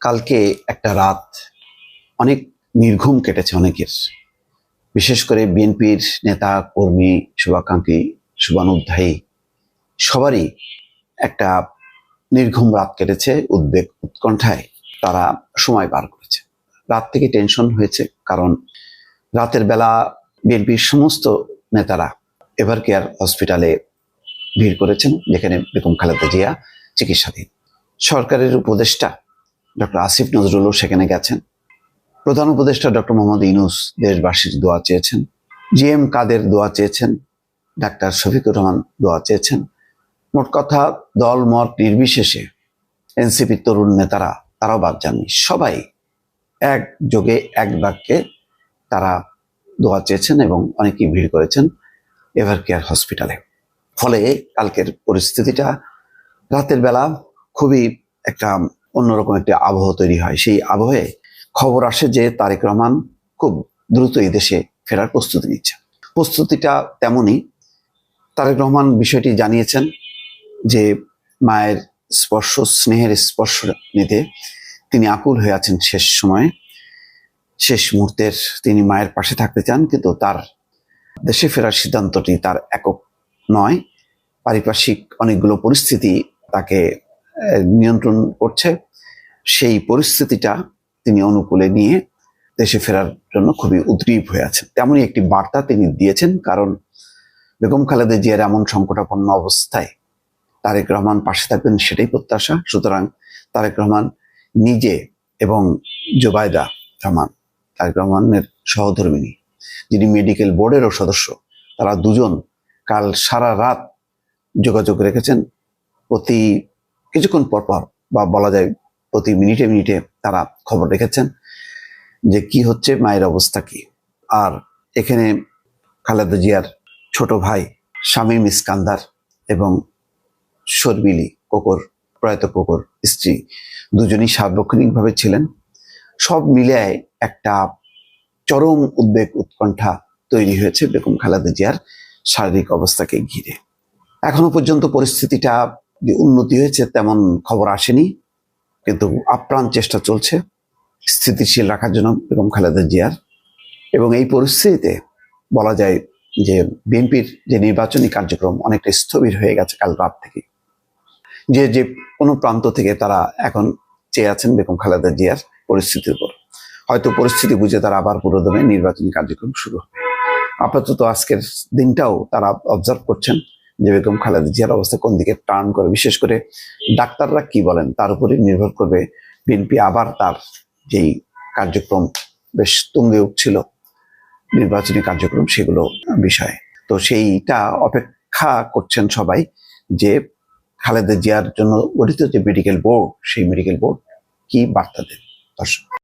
কালকে একটা রাত অনেক নির্ঘুম কেটেছে অনেকের। বিশেষ করে বিএনপির নেতা, কর্মী, শুভাকাঙ্ক্ষী, শুভানুধ্যায়ী, সবারই একটা নির্ঘুম রাত কেটেছে উদ্বেগ উৎকণ্ঠায়। তারা সময় পার করেছে। রাত থেকে টেনশন হয়েছে কারণ রাতের বেলা বিএনপির সমস্ত নেতারা এভার কেয়ার হসপিটালে ভিড় করেছেন, যেখানে বেগম খালেদা জিয়া চিকিৎসাধীন। সরকারের উপদেষ্টা ডক্টর আসিফ নজরুলও সেখানে গেছেন। প্রধান উপদেষ্টা ডক্টর মোহাম্মদ ইনুস দেশবাসীর দোয়া চেয়েছেন। জি এম কাদের দোয়া চেয়েছেন। ডাক্তার শফিকুর রহমান দোয়া চেয়েছেন। মোট কথা, দল মত নির্বিশেষে এনসিপি তরুণ নেতারা, তারাও বাদ যাননি। সবাই এক যোগে এক বাক্যে তারা দোয়া চেয়েছেন এবং অনেকেই ভিড় করেছেন এভার কেয়ার হসপিটালে। ফলে কালকের পরিস্থিতিটা রাতের বেলা খুবই একটা অন্যরকম একটি আবহ তৈরি হয়। সেই আবহে খবর আসে যে তারেক রহমান খুব দ্রুত এই দেশে ফেরার প্রস্তুতি নিচ্ছে। প্রস্তুতিটা তেমনই তারেক রহমান বিষয়টি জানিয়েছেন যে মায়ের স্পর্শ, স্নেহের স্পর্শ নিতে তিনি আকুল হয়ে আছেন শেষ সময়ে। শেষ মুহূর্তের তিনি মায়ের পাশে থাকতে চান, কিন্তু তার দেশে ফেরার সিদ্ধান্তটি তার একক নয়। পারিপার্শ্বিক অনেকগুলো পরিস্থিতি তাকে নিয়ন্ত্রণ করছে, সেই পরিস্থিতিটা তিনি অনুকূলে নিয়ে দেশে ফেরার জন্য খুবই উদ্গ্রীব হয়ে আছেন। তেমনই একটি বার্তা তিনি দিয়েছেন, কারণ বেগম খালেদা জিয়ার এমন সংকটাপন্ন অবস্থায় তারেক রহমান পাশে থাকবেন সেটাই প্রত্যাশা। সুতরাং তারেক রহমান নিজে এবং জোবায়দা রহমান, তারেক রহমানের সহধর্মিনী, যিনি মেডিকেল বোর্ডেরও সদস্য, তারা দুজন কাল সারা রাত যোগাযোগ রেখেছেন প্রতি কিছুক্ষণ পর পর বা বলা যায় প্রতি মিনিটে মিনিটে তারা খবর রেখেছেন যে কি হচ্ছে, মায়ের অবস্থা কি। আর এখানে খালেদা জিয়ার ছোট ভাই শামীম ইস্কান্দার এবং শর্মিলি কোকর, প্রয়াত কোকর স্ত্রী দুজনই সার্বক্ষণিকভাবে ছিলেন। সব মিলে একটা চরম উদ্বেগ উৎকণ্ঠা তৈরি হয়েছে বেগম খালেদা জিয়ার শারীরিক অবস্থাকে ঘিরে। এখনও পর্যন্ত পরিস্থিতিটা যে উন্নতি হয়েছে, তেমন খবর আসেনি। কিন্তু আপ্রাণ চেষ্টা চলছে স্থিতিশীল রাখার জন্য বেগম খালেদা জিয়ার। এবং এই পরিস্থিতিতে বলা যায় যে বিএনপির যে নির্বাচনী কার্যক্রম অনেকটা স্থবির হয়ে গেছে কাল রাত থেকে। যে যে কোনো প্রান্ত থেকে তারা এখন চেয়ে আছেন বেগম খালেদা জিয়ার পরিস্থিতির উপর। হয়তো পরিস্থিতি বুঝে তারা আবার পুরোদমে নির্বাচনী কার্যক্রম শুরু হবে। আপাতত আজকের দিনটাও তারা অবজার্ভ করছেন। যে বেগম খালেদা জিয়ার অবস্থা কোন দিকে টার্ন করে, বিশেষ করে ডাক্তাররা কি বলেন তার উপরে নির্ভর করবে বিএনপি আবার তার যেই কার্যক্রম বেশ তুঙ্গে উঠছিল নির্বাচনী কার্যক্রম সেগুলো বিষয়ে। তো সেইটা অপেক্ষা করছেন সবাই যে খালেদা জিয়ার জন্য গঠিত যে মেডিকেল বোর্ড সেই মেডিকেল বোর্ড কি বার্তা দেন দর্শক।